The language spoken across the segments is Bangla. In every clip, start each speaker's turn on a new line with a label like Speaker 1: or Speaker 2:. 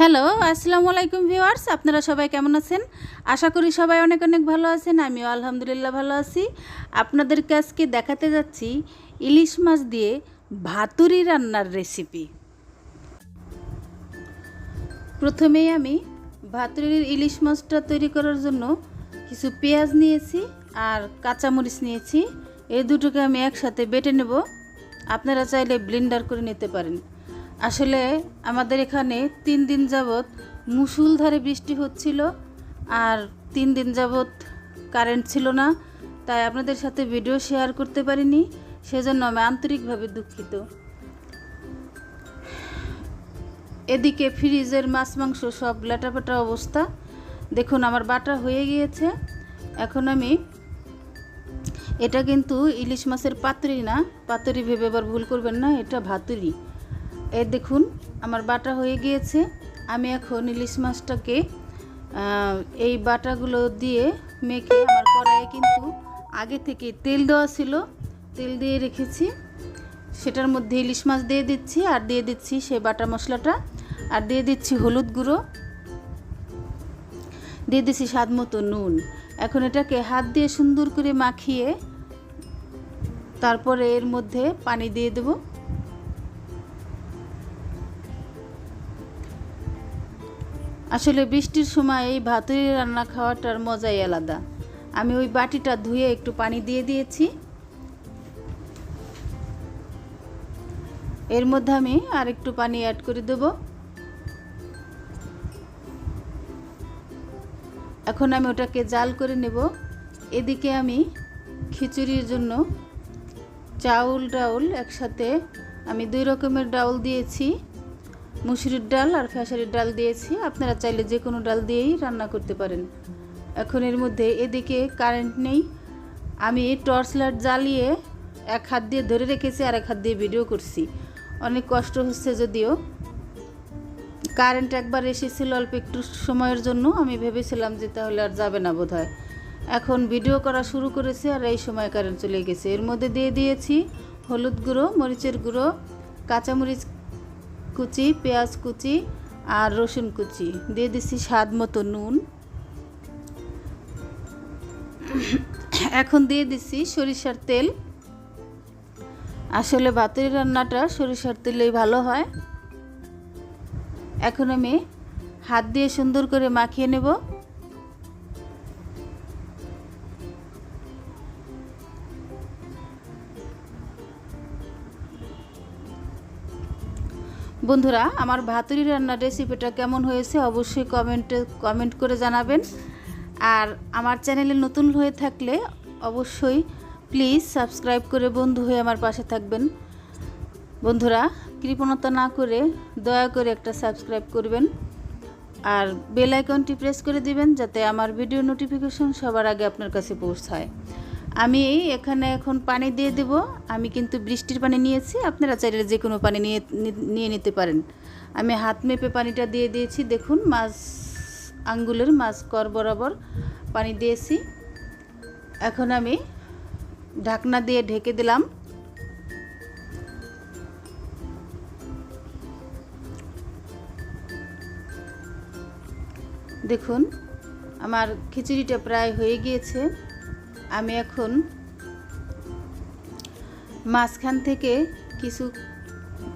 Speaker 1: হ্যালো, আসসালামু আলাইকুম ভিউয়ার্স, আপনারা সবাই কেমন আছেন? আশা করি সবাই অনেক অনেক ভালো আছেন, আমিও আলহামদুলিল্লাহ ভালো আছি। আপনাদেরকে আজকে দেখাতে যাচ্ছি ইলিশ মাছ দিয়ে ভাতুরি রান্নার রেসিপি প্রথমেই আমি ভাতুরির ইলিশ মাছটা তৈরি করার জন্য কিছু পেঁয়াজ নিয়েছি আর কাঁচামরিচ নিয়েছি। এই দুটোকে আমি একসাথে বেটে নেব। আপনারা চাইলে ব্লেন্ডার করে নিতে পারেন। আসলে আমাদের এখানে তিন দিন যাবৎ মুসুলধারে বৃষ্টি হচ্ছিল আর তিন দিন যাবৎ কারেন্ট ছিল না, তাই আপনাদের সাথে ভিডিও শেয়ার করতে পারিনি, সেজন্য আমি আন্তরিকভাবে দুঃখিত। এদিকে ফ্রিজের মাছ মাংস সব লেটাপাটা অবস্থা। দেখুন, আমার বাটা হয়ে গিয়েছে। এখন আমি, এটা কিন্তু ইলিশ মাছের পাতুরি না, পাতুরি ভেবে এবার ভুল করবেন না, এটা ভাতুরি। এ দেখুন, আমার বাটা হয়ে গিয়েছে। আমি এখন ইলিশ মাছটাকে এই বাটাগুলো দিয়ে মেখে আমার কড়াইয়ে কিন্তু আগে থেকে তেল দেওয়া ছিল। তেল দিয়ে রেখেছি। সেটার মধ্যে ইলিশ মাছ দিয়ে দিচ্ছি আর দিয়ে দিচ্ছি সেই বাটা মশলাটা। আর দিয়ে দিচ্ছি হলুদ গুঁড়ো। দিয়ে দিচ্ছি স্বাদ মতো নুন। এখন এটাকে হাত দিয়ে সুন্দর করে মাখিয়ে তারপরে এর মধ্যে পানি দিয়ে দেবো। আসলে বৃষ্টির সময় এই ভাতুরি রান্না খাওয়াটার মজাই আলাদা। আমি ওই বাটিটা ধুয়ে একটু পানি দিয়ে দিয়েছি। এর মধ্যে আমি আর একটু পানি অ্যাড করে দেব। এখন আমি ওটাকে জাল করে নেব। এদিকে আমি খিচুড়ির জন্য চাউল ডাউল একসাথে আমি দুই রকমের ডাউল দিয়েছি। মুসুরির ডাল আর খেসারির ডাল দিয়েছি। আপনারা চাইলে যে কোনো ডাল দিয়েই রান্না করতে পারেন। এখন এর মধ্যে এদিকে কারেন্ট নেই। আমি টর্চ লাইট জ্বালিয়ে এক হাত দিয়ে ধরে রেখেছি আর এক হাত দিয়ে ভিডিও করছি। অনেক কষ্ট হচ্ছে যদিও। কারেন্ট একবার এসেছিল অল্প একটু সময়ের জন্য। আমি ভেবেছিলাম যে তাহলে আর যাবে না বোধ এখন ভিডিও করা শুরু করেছে আর এই সময় কারেন্ট চলে গেছে। এর মধ্যে দিয়ে দিয়েছি হলুদ গুঁড়ো, মরিচের গুঁড়ো, কাঁচামরিচ কুচি, পেঁয়াজ কুচি আর রসুন কুচি। দিয়ে দিচ্ছি স্বাদ মতো নুন। এখন দিয়ে দিচ্ছি সরিষার তেল। আসলে ভাতের রান্নাটা সরিষার তেলেই ভালো হয়। এখন আমি হাত দিয়ে সুন্দর করে মাখিয়ে নেব। বন্ধুরা, আমার ভাতুরি রান্নার রেসিপিটা কেমন হয়েছে অবশ্যই কমেন্টে কমেন্ট করে জানাবেন। আর আমার চ্যানেলে নতুন হয়ে থাকলে অবশ্যই প্লিজ সাবস্ক্রাইব করে বন্ধু হয়ে আমার পাশে থাকবেন। বন্ধুরা, কৃপণতা না করে দয়া করে একটা সাবস্ক্রাইব করবেন। আর বেল আইকনটি প্রেস করে দিবেন যাতে আমার ভিডিও নোটিফিকেশন সবার আগে আপনার কাছে পৌঁছায়। আমি এখানে এখন পানি দিয়ে দেব। আমি কিন্তু বৃষ্টির পানি নিয়েছি, আপনারা চাইলে যে কোনো পানি নিয়ে নিয়ে নিতে পারেন। আমি হাত মেপে পানিটা দিয়ে দিয়েছি, দেখুন, মাছ, আঙ্গুলের মাছ কর বরাবর পানি দিয়েছি। এখন আমি ঢাকনা দিয়ে ঢেকে দিলাম। দেখুন, আমার খিচুড়িটা প্রায় হয়ে গিয়েছে। আমি এখন মাঝখান থেকে কিছু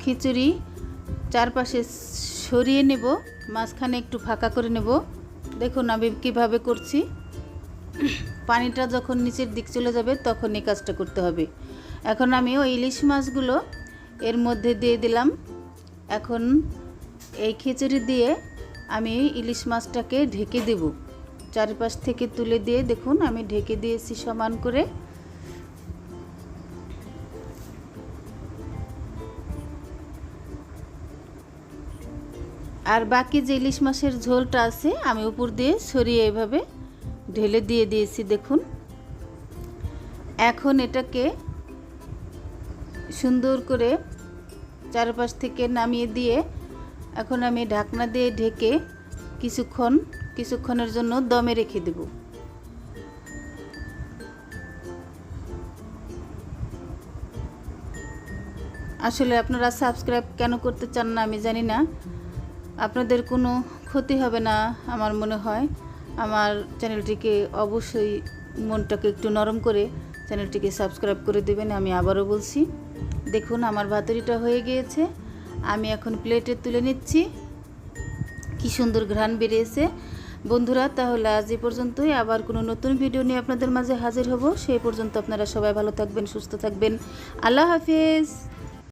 Speaker 1: খিচুড়ি চারপাশে সরিয়ে নেব, মাঝখানে একটু ফাঁকা করে নেব। দেখুন আমি কীভাবে করছি। পানিটা যখন নিচের দিক চলে যাবে তখন এই কাজটা করতে হবে। এখন আমি ওই ইলিশ মাছগুলো এর মধ্যে দিয়ে দিলাম। এখন এই খিচুড়ি দিয়ে আমি ইলিশ মাছটাকে ঢেকে দেব। চারিপাশ থেকে তুলে দিয়ে দেখুন, আমি ঢেকে দিয়েছি সমান করে। আর বাকি যে ইলিশ মাছের ঝোলটা আছে, আমি উপর দিয়ে সরিয়ে এভাবে ঢেলে দিয়ে দিয়েছি, দেখুন। এখন এটাকে সুন্দর করে চারপাশ থেকে নামিয়ে দিয়ে, এখন আমি ঢাকনা দিয়ে ঢেকে কিছুক্ষণ কিছুক্ষণের জন্য দমে রেখে দেব। আসলে আপনারা সাবস্ক্রাইব কেন করতে চান না আমি জানি না। আপনাদের কোনো ক্ষতি হবে না আমার মনে হয়। আমার চ্যানেলটিকে অবশ্যই মনটাকে একটু নরম করে চ্যানেলটিকে সাবস্ক্রাইব করে দেবেন, আমি আবারও বলছি। দেখুন, আমার ভাতুরিটা হয়ে গিয়েছে। আমি এখন প্লেটে তুলে নিচ্ছি। কি সুন্দর ঘ্রাণ বেরিয়েছে। বন্ধুরা, তাহলে আজ এ পর্যন্তই। আবার কোনো নতুন ভিডিও নিয়ে আপনাদের মাঝে হাজির হব। সেই পর্যন্ত আপনারা সবাই ভালো থাকবেন, সুস্থ থাকবেন। আল্লাহ হাফিজ।